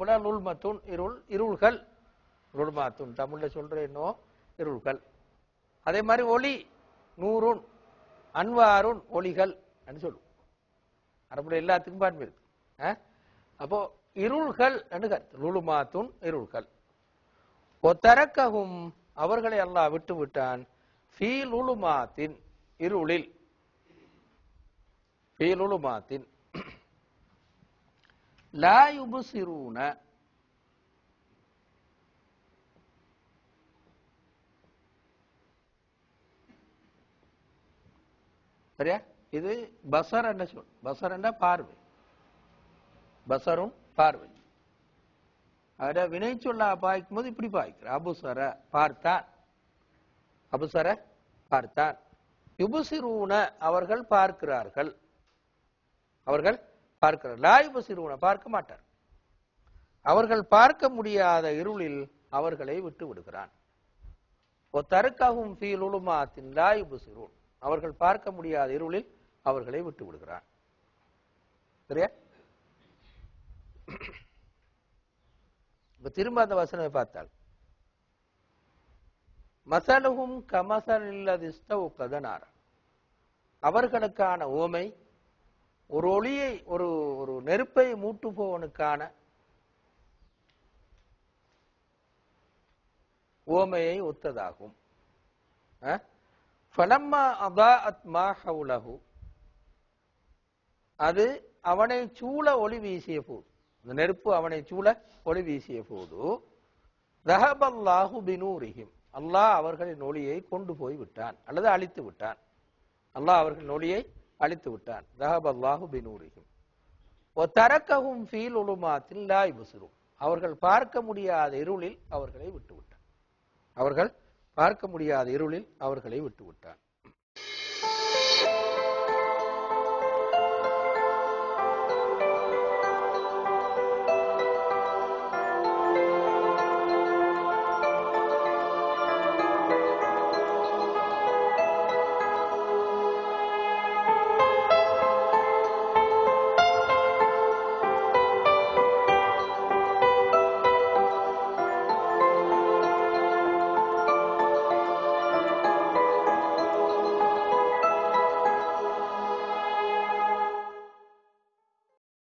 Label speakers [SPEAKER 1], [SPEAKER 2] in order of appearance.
[SPEAKER 1] புலன் உள்மத்துன் இருள் இருள்கள். உள்மாத்துன் தமிழ்ல சொல்றேனோ இருள்கள். அதே மாதிரி ஒளி நூறுன். அன்வாருன் ஒளிகள் சொல்லுவோம். அரபுல எல்லாத்துக்கும் பான்மை இருக்கு. அப்போ இருள்கள் என்று லுலுமாத்துன் இருள்கள். ஒத்தரக்கவும் அவர்களை அல்லாஹ் விட்டு விட்டான். ஃபீ லுலுமாத்தின் இருளில். ஃபீ லுலுமாத்தின் லா யுபுசிரூன சரியா? இது பசர் என்ற சொல். பசர் என்ற பார்வை. பசரும் பார்வை. அத வினை சொல்லா பாய்க்கும் போது இப்படி பாய்க்கிற. அபுசர பார்த்தார் அபுசர பார்த்தார் யுபுசிரூன அவர்கள் பார்க்கிறார்கள். அவர்கள் பார்க்கிறார் லா சிறுவனை பார்க்க மாட்டார். அவர்கள் பார்க்க முடியாத இருளில் அவர்களை விட்டு விடுகிறான். ஒத்தருக்காகும் ஃபீல் உலுமாத்தின் லா அவர்கள் பார்க்க முடியாத இருளில் அவர்களை விட்டு விடுகிறான். சரியா? இப்ப திரும்ப அந்த வசனத்தை பார்த்தால் மசலுகும் கமசனில்லதிஸ்தவு கதனார். அவர்களுக்கான ஓமை ஒரு ஒளியை ஒரு நெருப்பை மூட்டுபவனுக்கான ஓமையை ஒத்ததாகும். அது அவனை சூழ ஒளி வீசிய போது இந்த நெருப்பு அவனை சூழ ஒளி வீசிய போது ரஹபல்லாஹு பினூரிஹிம் அல்லாஹ் அவர்களின் ஒளியை கொண்டு போய் விட்டான் அல்லது அழித்து விட்டான். அல்லாஹ் அவர்களின் ஒளியை அழித்து விட்டான். ரஹபல்லாஹு பினூரிஹிம் தரக்கவும் ஃபீல் உலுமாத்தில் தில்லாய் யுபசிரும் அவர்கள் பார்க்க முடியாத இருளில் அவர்களை விட்டுவிட்டான் அவர்கள் பார்க்க முடியாத இருளில் அவர்களை விட்டுவிட்டான்